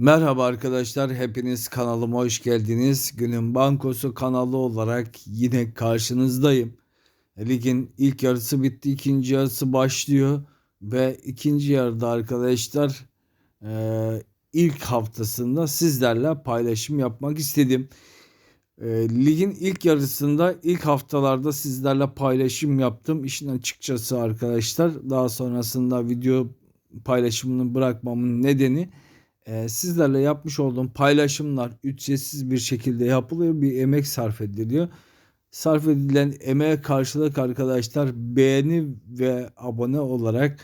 Merhaba arkadaşlar, hepiniz kanalıma hoş geldiniz. Günün Bankosu kanalı olarak yine karşınızdayım. Ligin ilk yarısı bitti, ikinci yarısı başlıyor ve ikinci yarıda arkadaşlar e, ilk haftasında sizlerle paylaşım yapmak istedim. E, ligin ilk yarısında ilk haftalarda sizlerle paylaşım yaptım. İşin açıkçası arkadaşlar daha sonrasında video paylaşımını bırakmamın nedeni e, sizlerle yapmış olduğum paylaşımlar ücretsiz bir şekilde yapılıyor. Bir emek sarf ediliyor. Sarf edilen emeğe karşılık arkadaşlar beğeni ve abone olarak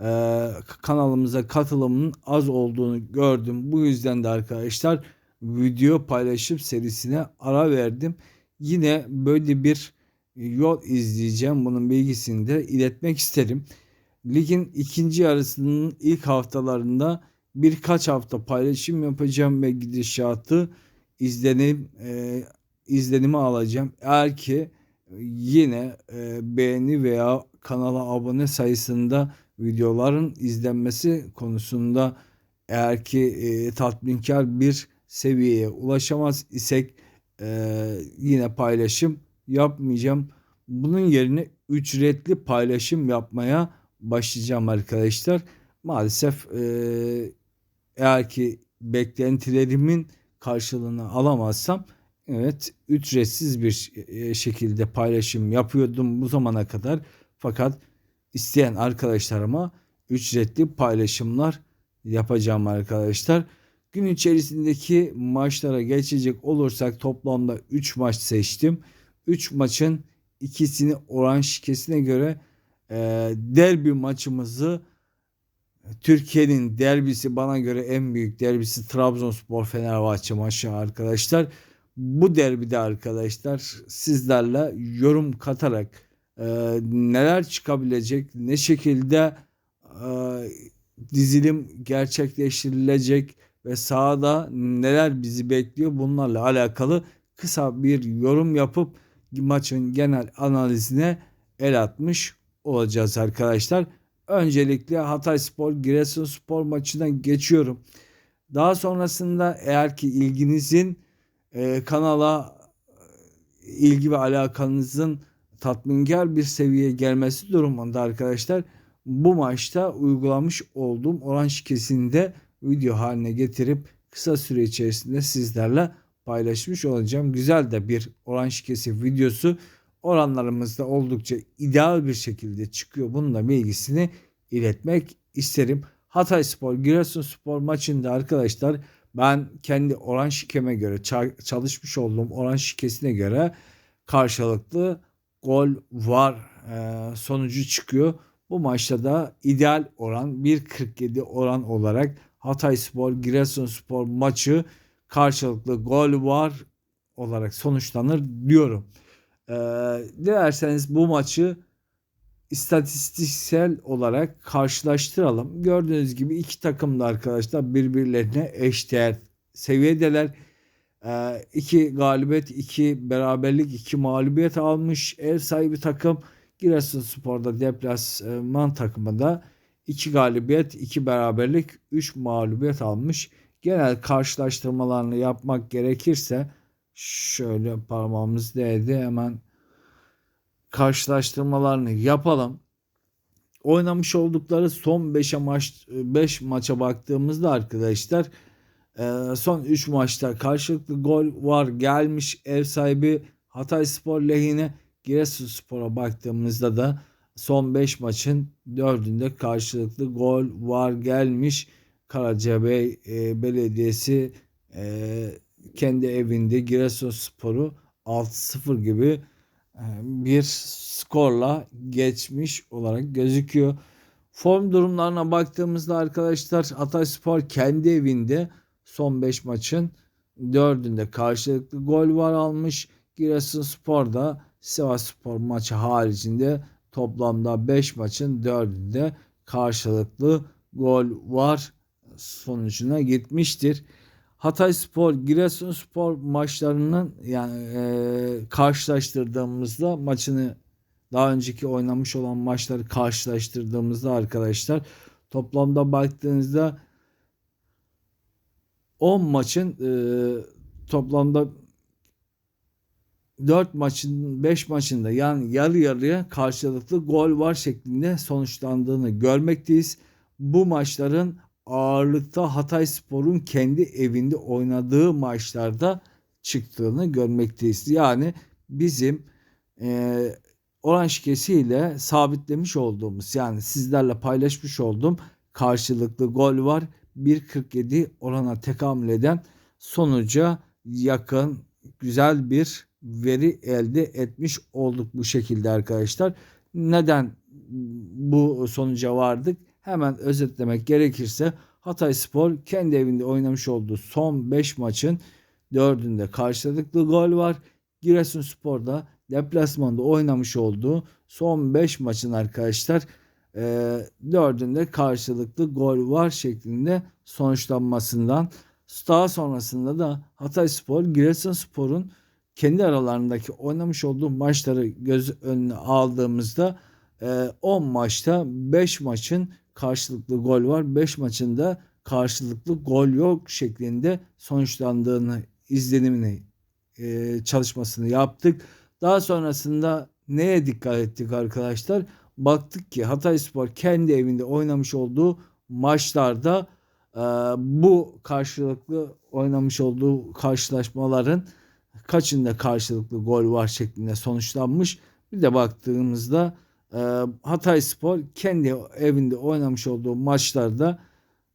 e, kanalımıza katılımın az olduğunu gördüm. Bu yüzden de arkadaşlar video paylaşım serisine ara verdim. Yine böyle bir yol izleyeceğim. Bunun bilgisini de iletmek isterim. Ligin ikinci yarısının ilk haftalarında birkaç hafta paylaşım yapacağım ve gidişatı izlenim e, izlenimi alacağım. Eğer ki yine e, beğeni veya kanala abone sayısında videoların izlenmesi konusunda eğer ki e, tatminkar bir seviyeye ulaşamaz isek e, yine paylaşım yapmayacağım. Bunun yerine ücretli paylaşım yapmaya başlayacağım arkadaşlar. Maalesef e, eğer ki beklentilerimin karşılığını alamazsam evet ücretsiz bir e, şekilde paylaşım yapıyordum bu zamana kadar. Fakat isteyen arkadaşlarıma ücretli paylaşımlar yapacağım arkadaşlar. Gün içerisindeki maçlara geçecek olursak toplamda 3 maç seçtim. 3 maçın ikisini oran şikesine göre e, derbi maçımızı Türkiye'nin derbisi bana göre en büyük derbisi Trabzonspor Fenerbahçe maçı arkadaşlar. Bu derbide arkadaşlar sizlerle yorum katarak e, neler çıkabilecek, ne şekilde e, dizilim gerçekleştirilecek ve sahada neler bizi bekliyor bunlarla alakalı kısa bir yorum yapıp maçın genel analizine el atmış olacağız arkadaşlar. Öncelikle Hatay Spor Giresun Spor maçından geçiyorum. Daha sonrasında eğer ki ilginizin e, kanala e, ilgi ve alakanızın tatminkar bir seviyeye gelmesi durumunda arkadaşlar bu maçta uygulamış olduğum oran şikesini de video haline getirip kısa süre içerisinde sizlerle paylaşmış olacağım. Güzel de bir oran şikesi videosu oranlarımız da oldukça ideal bir şekilde çıkıyor. Bunun da bilgisini iletmek isterim. Hatay Spor, Giresun Spor maçında arkadaşlar ben kendi oran şikeme göre çalışmış olduğum oran şikesine göre karşılıklı gol var e, sonucu çıkıyor. Bu maçta da ideal oran 1.47 oran olarak Hatay Spor, Giresun Spor maçı karşılıklı gol var olarak sonuçlanır diyorum. Ee, dilerseniz bu maçı istatistiksel olarak karşılaştıralım. Gördüğünüz gibi iki takım da arkadaşlar birbirlerine eşdeğer seviyedeler. Ee, iki galibiyet, iki beraberlik, iki mağlubiyet almış. Ev sahibi takım Giresunspor'da deplasman takımında iki galibiyet, iki beraberlik, üç mağlubiyet almış. Genel karşılaştırmalarını yapmak gerekirse şöyle parmağımız değdi hemen karşılaştırmalarını yapalım. Oynamış oldukları son 5 maç 5 maça baktığımızda arkadaşlar e, son 3 maçta karşılıklı gol var gelmiş ev sahibi Hatay Spor lehine Giresunspor'a baktığımızda da son 5 maçın 4'ünde karşılıklı gol var gelmiş Karacabey e, Belediyesi e, kendi evinde Giresunspor'u 6-0 gibi bir skorla geçmiş olarak gözüküyor. Form durumlarına baktığımızda arkadaşlar Hatayspor kendi evinde son 5 maçın 4'ünde karşılıklı gol var almış. Giresunspor da Sivasspor maçı haricinde toplamda 5 maçın 4'ünde karşılıklı gol var sonucuna gitmiştir. Hatay Spor, Giresun Spor maçlarının yani e, karşılaştırdığımızda maçını daha önceki oynamış olan maçları karşılaştırdığımızda arkadaşlar toplamda baktığınızda 10 maçın e, toplamda 4 maçın 5 maçında yani yarı yarıya karşılıklı gol var şeklinde sonuçlandığını görmekteyiz. Bu maçların ağırlıkta Hatay Spor'un kendi evinde oynadığı maçlarda çıktığını görmekteyiz. Yani bizim e, oran şikesiyle sabitlemiş olduğumuz yani sizlerle paylaşmış olduğum karşılıklı gol var. 1.47 orana tekamül eden sonuca yakın güzel bir veri elde etmiş olduk bu şekilde arkadaşlar. Neden bu sonuca vardık? Hemen özetlemek gerekirse Hatay Spor kendi evinde oynamış olduğu son 5 maçın 4'ünde karşılıklı gol var. Giresunspor'da deplasmanda oynamış olduğu son 5 maçın arkadaşlar e, 4'ünde karşılıklı gol var şeklinde sonuçlanmasından daha sonrasında da Hatay Spor Giresunspor'un kendi aralarındaki oynamış olduğu maçları göz önüne aldığımızda 10 e, maçta 5 maçın karşılıklı gol var. 5 maçında karşılıklı gol yok şeklinde sonuçlandığını izlenimini e, çalışmasını yaptık. Daha sonrasında neye dikkat ettik arkadaşlar? Baktık ki Hatayspor kendi evinde oynamış olduğu maçlarda e, bu karşılıklı oynamış olduğu karşılaşmaların kaçında karşılıklı gol var şeklinde sonuçlanmış. Bir de baktığımızda Hatay Spor kendi evinde oynamış olduğu maçlarda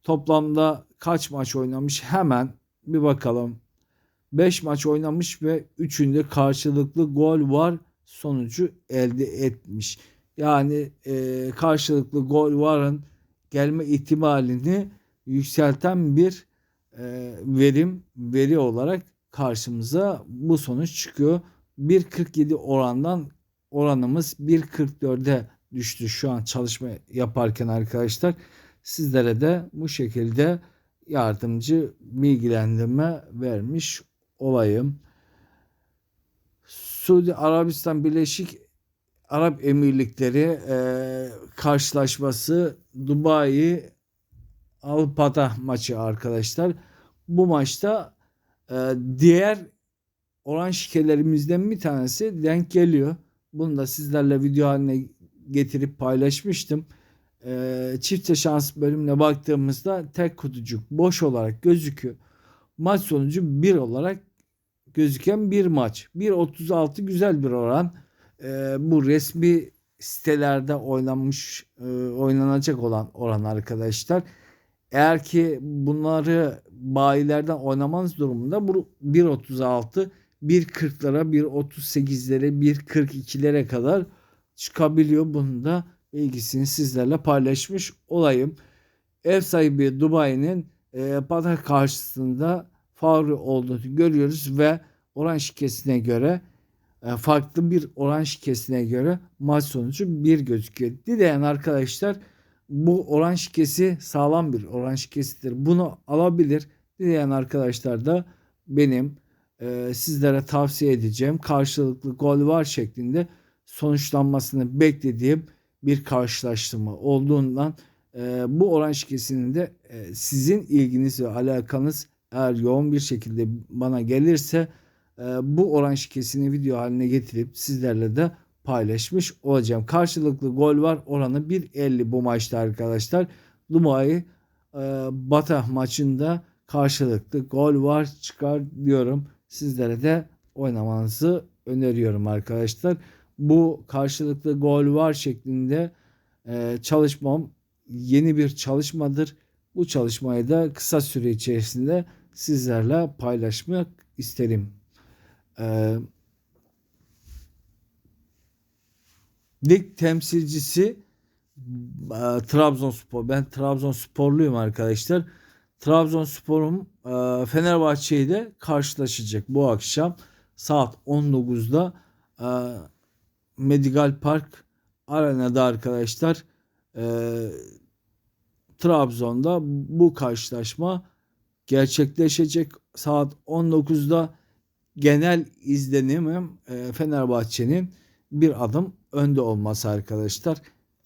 toplamda kaç maç oynamış hemen bir bakalım. 5 maç oynamış ve 3'ünde karşılıklı gol var sonucu elde etmiş. Yani e, karşılıklı gol varın gelme ihtimalini yükselten bir e, verim veri olarak karşımıza bu sonuç çıkıyor. 1.47 orandan oranımız 1.44'e düştü şu an çalışma yaparken arkadaşlar. Sizlere de bu şekilde yardımcı bilgilendirme vermiş olayım. Suudi Arabistan Birleşik Arap Emirlikleri e, karşılaşması Dubai Al Patah maçı arkadaşlar. Bu maçta ee, diğer oran şikelerimizden bir tanesi denk geliyor. Bunu da sizlerle video haline getirip paylaşmıştım. Ee, çifte şans bölümüne baktığımızda tek kutucuk boş olarak gözüküyor. Maç sonucu 1 olarak gözüken bir maç. 1.36 güzel bir oran. Ee, bu resmi sitelerde oynanmış e, oynanacak olan oran arkadaşlar. Eğer ki bunları bayilerden oynamanız durumunda bu 1.36 1.40'lara 1.38'lere 1.42'lere kadar çıkabiliyor. Bunu da bilgisini sizlerle paylaşmış olayım. Ev sahibi Dubai'nin e, Pata karşısında favori olduğunu görüyoruz ve oran şikesine göre e, farklı bir oran şikesine göre maç sonucu bir gözüküyor. Dileyen arkadaşlar bu oran şikesi sağlam bir oran şikesidir. Bunu alabilir. Dileyen arkadaşlar da benim e, sizlere tavsiye edeceğim karşılıklı gol var şeklinde sonuçlanmasını beklediğim bir karşılaştırma olduğundan e, bu oran şikesinin de e, sizin ilginiz ve alakanız eğer yoğun bir şekilde bana gelirse e, bu oran şikesini video haline getirip sizlerle de paylaşmış olacağım. Karşılıklı gol var oranı 1.50 bu maçta arkadaşlar. Dubai e, Bata maçında karşılıklı gol var çıkar diyorum. Sizlere de oynamanızı öneriyorum arkadaşlar. Bu karşılıklı gol var şeklinde e, çalışmam yeni bir çalışmadır. Bu çalışmayı da kısa süre içerisinde sizlerle paylaşmak isterim. Ee, lig temsilcisi e, Trabzonspor. Ben Trabzonsporluyum arkadaşlar. Trabzonspor'um e, Fenerbahçe ile karşılaşacak bu akşam saat 19'da e, Medical Park Arena'da arkadaşlar e, Trabzon'da bu karşılaşma gerçekleşecek saat 19'da genel izlenimim e, Fenerbahçe'nin bir adım önde olması arkadaşlar.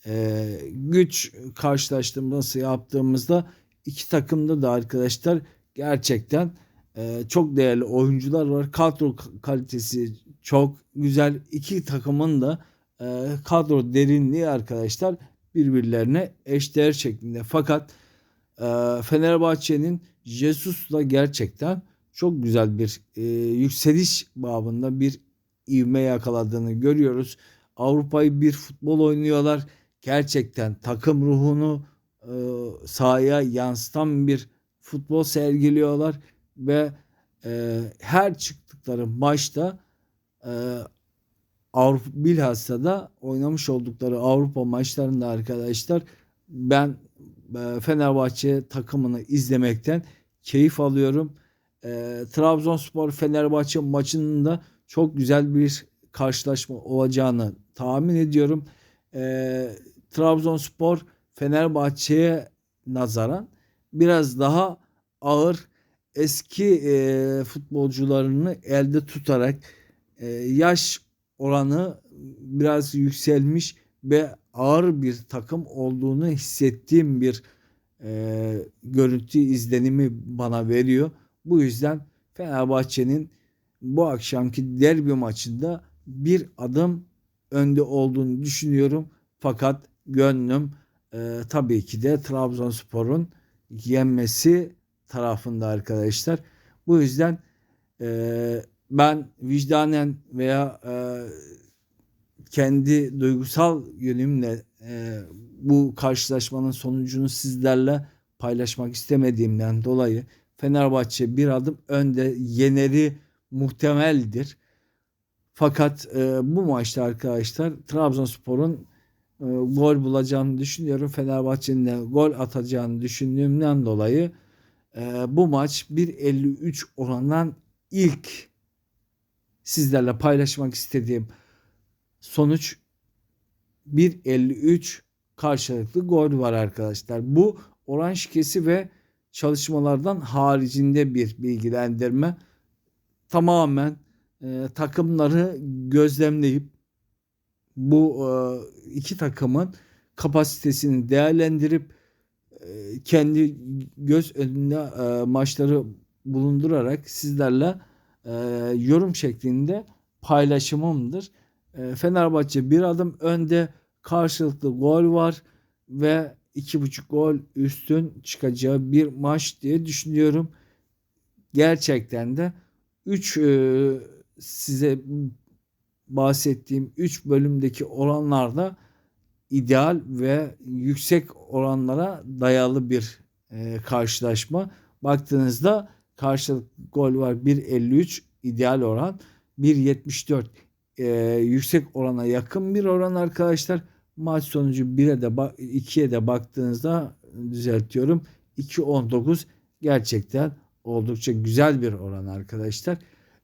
E, güç karşılaştırması yaptığımızda iki takımda da arkadaşlar Gerçekten e, çok değerli oyuncular var. Kadro kalitesi çok güzel. İki takımın da e, kadro derinliği arkadaşlar birbirlerine eşdeğer şeklinde. Fakat e, Fenerbahçe'nin Jesus'la gerçekten çok güzel bir e, yükseliş babında bir ivme yakaladığını görüyoruz. Avrupa'yı bir futbol oynuyorlar. Gerçekten takım ruhunu e, sahaya yansıtan bir futbol sergiliyorlar ve e, her çıktıkları maçta e, Avrupa bilhassa da oynamış oldukları Avrupa maçlarında arkadaşlar ben e, Fenerbahçe takımını izlemekten keyif alıyorum. E, Trabzonspor Fenerbahçe maçının da çok güzel bir karşılaşma olacağını tahmin ediyorum. E, Trabzonspor Fenerbahçe'ye nazaran biraz daha ağır eski e, futbolcularını elde tutarak e, yaş oranı biraz yükselmiş ve ağır bir takım olduğunu hissettiğim bir e, görüntü izlenimi bana veriyor. Bu yüzden Fenerbahçe'nin bu akşamki derbi maçında bir adım önde olduğunu düşünüyorum. Fakat gönlüm e, tabii ki de Trabzonspor'un yenmesi tarafında arkadaşlar. Bu yüzden e, ben vicdanen veya e, kendi duygusal yönümle e, bu karşılaşmanın sonucunu sizlerle paylaşmak istemediğimden dolayı Fenerbahçe bir adım önde yeneri muhtemeldir. Fakat e, bu maçta arkadaşlar Trabzonspor'un gol bulacağını düşünüyorum. Fenerbahçe'nin de gol atacağını düşündüğümden dolayı e, bu maç 1.53 orandan ilk sizlerle paylaşmak istediğim sonuç 1.53 karşılıklı gol var arkadaşlar. Bu oran şikesi ve çalışmalardan haricinde bir bilgilendirme. Tamamen e, takımları gözlemleyip bu e, iki takımın kapasitesini değerlendirip e, kendi göz önünde e, maçları bulundurarak sizlerle yorum şeklinde paylaşımımdır. Fenerbahçe bir adım önde karşılıklı gol var ve iki buçuk gol üstün çıkacağı bir maç diye düşünüyorum. Gerçekten de 3 e, size bahsettiğim 3 bölümdeki oranlarda ideal ve yüksek oranlara dayalı bir e, karşılaşma. Baktığınızda karşılık gol var 1.53 ideal oran 1.74 e, yüksek orana yakın bir oran arkadaşlar. Maç sonucu 1'e de 2'ye de baktığınızda düzeltiyorum 2.19 gerçekten oldukça güzel bir oran arkadaşlar.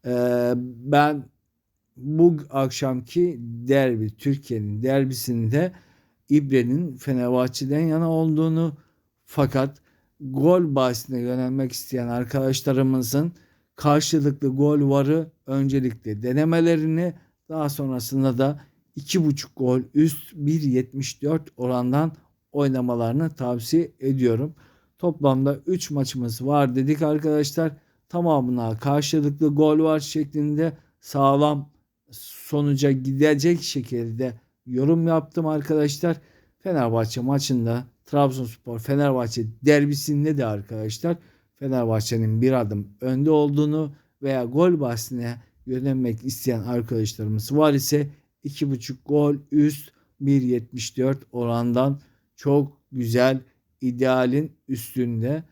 E, ben bu akşamki derbi Türkiye'nin derbisinde İbre'nin Fenerbahçe'den yana olduğunu fakat gol bahsine yönelmek isteyen arkadaşlarımızın karşılıklı gol varı öncelikle denemelerini daha sonrasında da 2.5 gol üst 1.74 orandan oynamalarını tavsiye ediyorum. Toplamda 3 maçımız var dedik arkadaşlar. Tamamına karşılıklı gol var şeklinde sağlam sonuca gidecek şekilde yorum yaptım arkadaşlar. Fenerbahçe maçında Trabzonspor Fenerbahçe derbisinde de arkadaşlar Fenerbahçe'nin bir adım önde olduğunu veya gol bahsine yönelmek isteyen arkadaşlarımız var ise 2.5 gol üst 1.74 orandan çok güzel idealin üstünde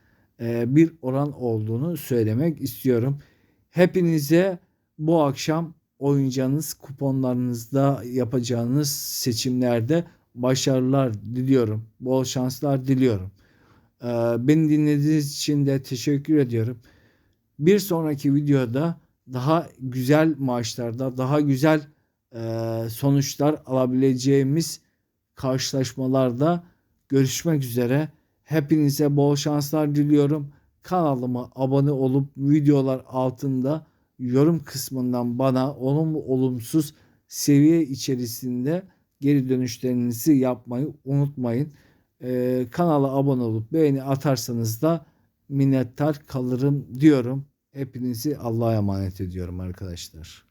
e, bir oran olduğunu söylemek istiyorum. Hepinize bu akşam oynayacağınız kuponlarınızda yapacağınız seçimlerde başarılar diliyorum. Bol şanslar diliyorum. Ee, beni dinlediğiniz için de teşekkür ediyorum. Bir sonraki videoda daha güzel maçlarda, daha güzel e, sonuçlar alabileceğimiz karşılaşmalarda görüşmek üzere. Hepinize bol şanslar diliyorum. Kanalıma abone olup videolar altında yorum kısmından bana olumlu olumsuz seviye içerisinde geri dönüşlerinizi yapmayı unutmayın. Ee, kanala abone olup beğeni atarsanız da minnettar kalırım diyorum. Hepinizi Allah'a emanet ediyorum arkadaşlar.